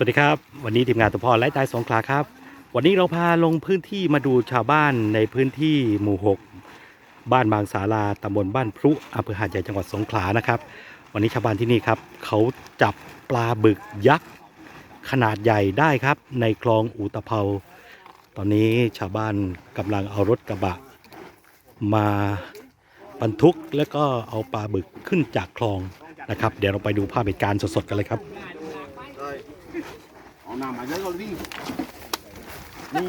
สวัสดีครับ วันนี้ทีมงานตัวพ่อไล่ตายสงขลาครับ วันนี้เราพาลงพื้นที่มาดูชาวบ้านในพื้นที่หมู่ 6 บ้านบางสาราตำบลบ้านพรุอำเภอหาดใหญ่จังหวัดสงขลานะครับ วันนี้ชาวบ้านที่นี่ครับ เขาจับปลาบึกยักษ์ขนาดใหญ่ได้ครับ ในคลองอูตะเภา ตอนนี้ชาวบ้านกำลังเอารถกระบะ มาบรรทุกแล้วก็เอาปลาบึกขึ้นจากคลองนะครับ เดี๋ยวเราไปดูภาพเหตุการณ์สดๆกันเลยครับ เอาน้ำมาเยอะก็รีบนี่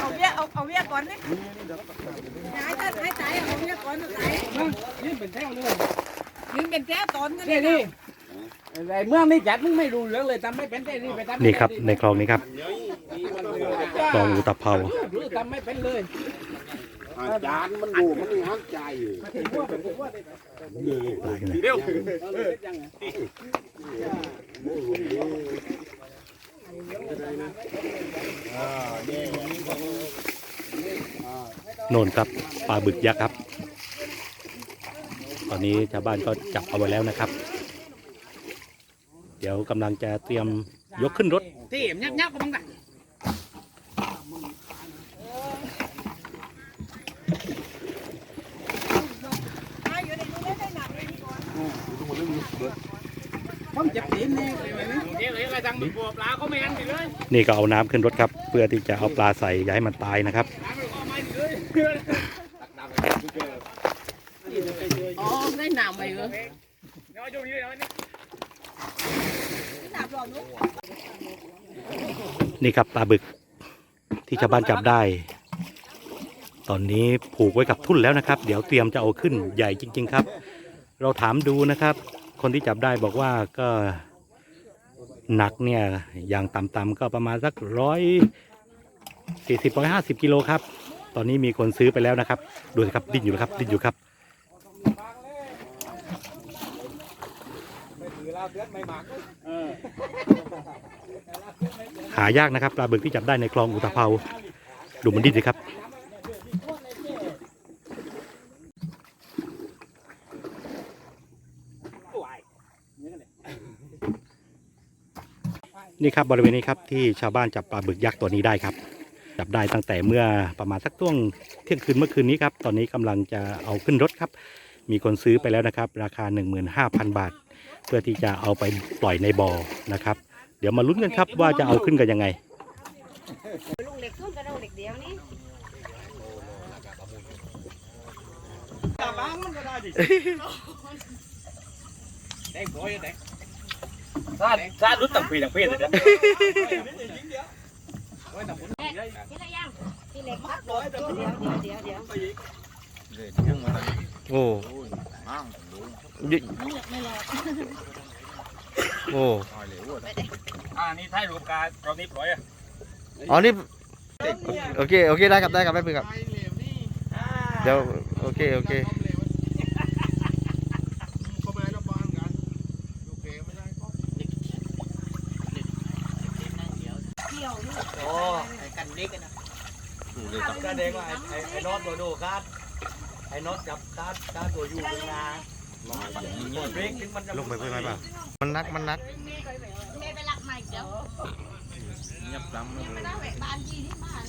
เอาเวียเอาเอาเวียก่อนนี่หายใจหายใจเอาเวียก่อนไหนนี่เป็นแถวเลยยืนเป็นแก้วตอนนี่นี่ไอ้เมื่องนี่จัดมึงไม่รู้เรื่องเลยทำไม่เป็นได้นี่ไปทำนี่ครับในคลองนี้ครับคลองอุตภเปารู้ทำไม่เป็นเลยอาจารย์มันดูมันหักใจอยู่เร็ว โน่นครับปลาบึกยักษ์ครับ ตอนนี้ชาวบ้านก็จับเอาไว้แล้วนะครับ เดี๋ยวกำลังจะเตรียมยกขึ้นรถ ที่ยับยับก็บังกันอยู่ในนู้นได้หนักเลยก่อนผมจับตี นนี่เลยไหมเดี๋ยวเลยทางมึงปลาเขาไม่ยันเลยนี่ก็เอาน้ำขึ้นรถครับ เพื่อที่จะเอาปลาใส่อย่าให้มันตายนะครับอ๋อได้หนาวไปเหรอหนาวรอบนู้นนี่ครับปลาบึกที่ชาวบ้านจับได้ ตอนนี้ผูกไว้กับทุ่นแล้วนะครับ เดี๋ยวเตรียมจะเอาขึ้นใหญ่จริง ๆ ครับ เราถามดูนะครับ คนที่จับได้บอกว่าก็หนักเนี่ยอย่างต่ำๆก็ประมาณสักร้อยสี่สิบร้อยห้าสิบกิโลครับ ตอนนี้มีคนซื้อไปแล้วนะครับ ดูสิครับดิ้นอยู่ครับ ดิ้นอยู่ครับหายากนะครับปลาบึกที่จับได้ในคลองอุตภเปาดูมันดิ้นสิครับ นี่ครับบริเวณนี้ครับที่ชาวบ้านจับปลาบึกยักษ์ตัวนี้ได้ครับ จับได้ตั้งแต่เมื่อประมาณสักช่วงเที่ยงคืนเมื่อคืนนี้ครับตอนนี้กำลังจะเอาขึ้นรถครับ มีคนซื้อไปแล้วนะครับ ราคา 15,000 บาท เพื่อที่จะเอาไปปล่อยในบ่อนะครับ เดี๋ยวมาลุ้นกันครับว่าจะเอาขึ้นกันยังไงลุงเด็กขึ้นกับเราเด็กเดียวนี่ได้ปล่อยได้ซาซาลุ้นต่างปีต่าง ปีเลยนะที่ระยังที่เล็กพักเดี๋ยวเดี๋ยวเดี๋ยวเดี๋ยวโอ้ยโอ้อ่านี่ท้ายรูปการเรานี่ปล่อยอะอ๋อนี่โอเคโอเคได้ครับได้ครับไม่เป็นไรครับเดี๋ยวโอเคโอเค โอ้กันเด็กกันนะกันเด็กว่าไอ้ไอ้น็อตตัวดูคาดไอ้น็อตจับคาดคาดตัวอยู่ตรงนาเบรกมันจะลงไปเพื่อนไหมป่ะมันนักมันนักแม่ไปรักใหม่เดี๋ยวยับซ้ไม่ได้แหวกบ้านยี่ที่บ้าน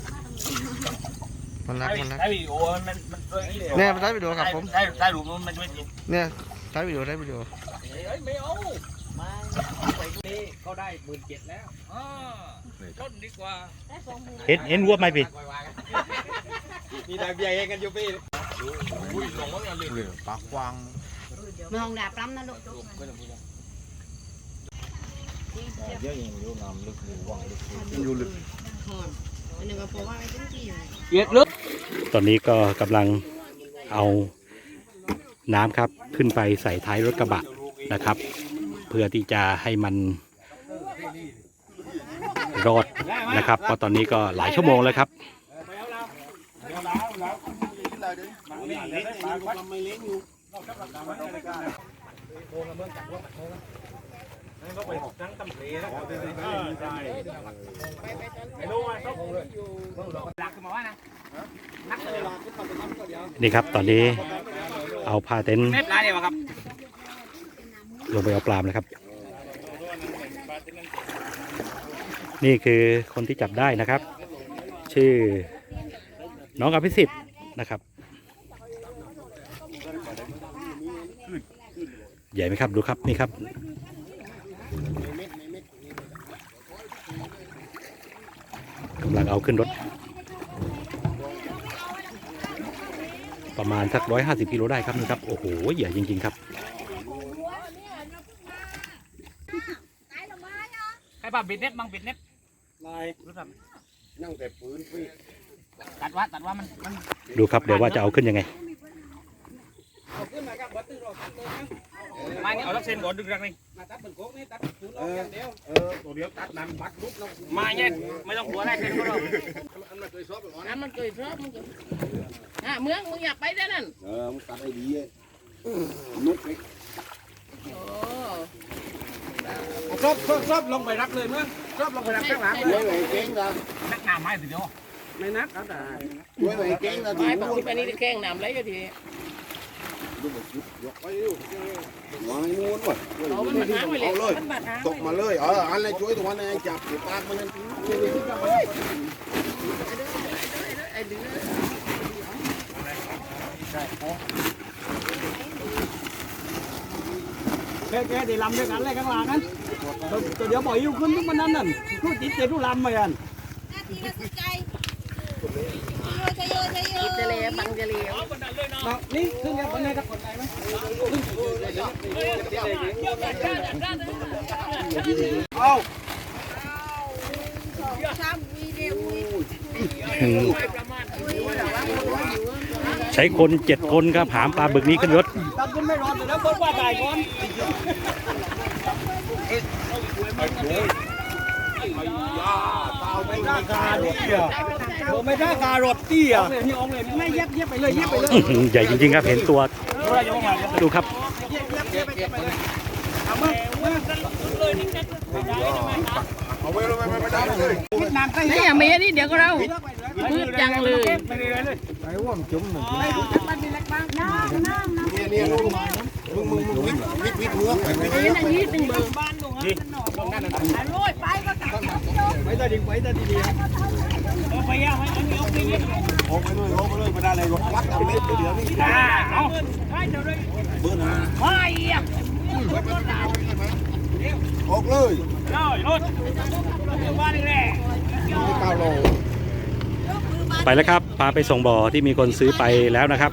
ำมันนักมันนักใช้วิดีโอมันมันตัวนี้เลยเนี่ยมันได้วิดีโอครับผมใช้ใช้รูปมันไม่จริงเนี่ยได้วิดีโอได้วิดีโอเฮ้ยไม่เอามาไปนี่เขาได้หมื่นเจ็ดแล้วอ่า ต้นดีกว่าได้สองมือเห็นเห็นวัวไหมพี่มีทางเบียร์กันอยู่พี่อุ้ยหลงว่ากันเลยเหลือปากวางมองดาบล้ำนะลูกอยู่ลึกอันนึงก็เพราะว่าไม่ถึงที่อยู่เกียดลึกตอนนี้ก็กำลังเอาน้ำครับขึ้นไปใส่ท้ายรถกระบะนะครับ เพื่อที่จะให้มัน รอดนะครับเพราะตอนนี้ก็หลายชั่วโมงแล้วครับนี่ครับตอนนี้เอาพาเต็นท์ไม่ปลาเดียวครับลงไปเอาปลามนะครับ นี่คือคนที่จับได้นะครับ ชื่อน้องอภิสิทธิ์นะครับ ใหญ่ไหมครับดูครับนี่ครับ กำลังเอาขึ้นรถ ประมาณสักร้อยห้าสิบกิโลได้ครับนี่ครับ โอ้โหใหญ่จริง ๆ ครับ ใคร ป่ะบิดเน็ตบังบิดเน็ตนายนั่งแต่ปืนพี่ตัดว่าตัดว่ามันมันดูครับเดี๋ยวว่าจะเอาขึ้นยังไงมาเนี่ยเอาลักเซนก่อนดึงรักนี่เออเออตัวเดียวตัดนั้นบัดลุกแล้วมาเนี่ยไม่ต้องหัวอะไรเซนก็ได้อันนั้นเคยชอบไปก่อนน้ำมันเคยชอบมึงอะเมืองมึงอยากไปได้นั่นเออมันตัดให้ดีเลยนุกเล็ก โอ้ชอบชอบชอบลงไปรับเลยมั้งชอบลงไปรับข้างหลังช่วยไว้เก่งนะนักหนาไม้สิเดียวไม่นักครับแต่ช่วยไว้เก่งนะไปแบบที่ไปนี่แข่งน้ำไหลอยู่ทีดูแบบยกไปดูวางนู้นว่ะเอามันมาหางไปเลยเอาเลยมันบาดหางตกมาเลยเอออันไหนช่วยตัวนั้นจับอยู่ปากมันนั่นไอ้เดือแค่แค่ได้ลำด้วยกันเลยข้างหลังนั้น ตัวเดียวบ่อยอยู่ขึ้นทุกมันนั่นนั่นทุกจิตเจทุลำเหมือนกันกินจะเลยบังจะเลยนี่ขึ้นเนี่ยคนไหนทักคนไหนไหมใช้คนเจ็ดคนครับหามปลาบึกนี้ขึ้นรถตัดขึ้นไม่รอดแไม่ได้การเตี้ยไม่ได้การถเตี้ยไม่เย็บเย็บไปเลยเย็บไปเลยอื้อหือใหญ่จริงๆครับเห็นตัวดูครับเอาไว้เลยไม่ได้เลยนี่อย่ามีนี่เดี๋ยวก็เรามืดจังเลยเนี่ยเนี่ยลูกมึงมึงมึงวิทวิทวิทเนื้อไปไม่ได้นี่นั่นนี่ตึงเบอร์ไปตาดิไปตาดีไปยังไปอันนี้เอาไปยังโอ้ไปเลยโอ้ไปเลยไม่ได้เลยรถวัดเอาเม็ดเนี่เอาเบอร์หาไม่อะออกเลยเลยรถบ้านนี่แหละไม่เก้าโลไปแล้วครับ พาไปส่งบ่อที่มีคนซื้อไปแล้วนะครับ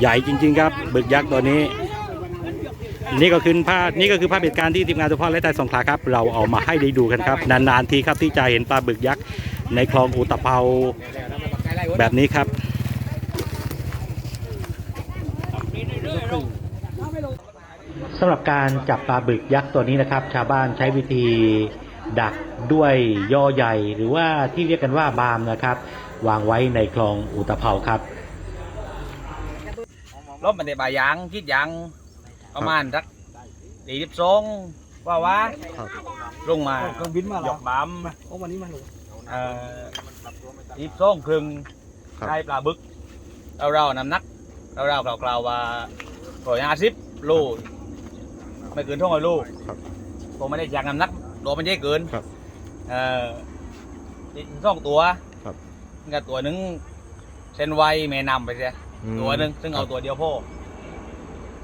ใหญ่จริง ๆ ครับบึกยักษ์ตัวนี้ นี่ก็คือภาพนี่ก็คือภาพเหตุการณ์ที่ทีมงานตัวพ่อและแต่สงขลาครับ เราเอามาให้ได้ดูกันครับ นานๆทีครับที่จะเห็นปลาบึกยักษ์ในคลองอุตภเปาแบบนี้ครับสำหรับการจับปลาบึกยักษ์ตัวนี้นะครับ ชาวบ้านใช้วิธีดักด้วยย่อใหญ่ หรือว่าที่เรียกกันว่าบามนะครับ วางไว้ในคลองอุตภเปาครับ รถมันได้บายางคิดยางประมาณสักสี่สิบสองว่าว่าครับ ลงมาเครื่องบินมาหยกบามโอ้วันนี้มาลงเอ่อสี่สิบสองครึ่งครับ ได้ปลาบึกเราเราๆน้ำหนักเราเราๆกล่าวๆว่าร้อยห้าสิบโลไม่เกินเท่าไหร่โลครับ ผมไม่ได้อยากน้ำหนักโลมันใหญ่เกินครับเอ่ออีกสองตัวครับ กับตัวหนึงเส้นไวแม่นำไปเสีย ตัวหนึ่งซึ่งเอาตัวเดียวพ่อ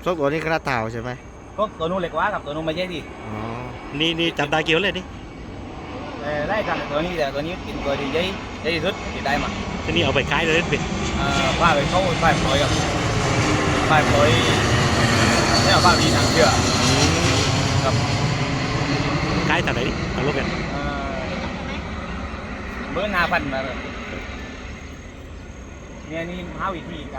ซกตัวนี้ขนาดเต่าใช่ไหมก็ตัวนู้นเล็กกว่ากับตัวนู้นไม่ใช่ดิอ๋อ นี่นี่จับได้เกี่ยวเลยนี่แต่ได้กันตัวนี้แต่ตัวนี้กินตัวดีใหญ่ใหญ่ที่สุดที่ได้มาทีนี้เอาไปขายเลยเป็นเอ่อป้าไปเขาป้าปล่อยกับป้าปล่อยไม่เอาป้าดีทางเชื่อกับขายแต่ไหนดิเอารถกันเอ่อเบอร์หน้าพันมาเนี่ย นี่ห้าวิธีก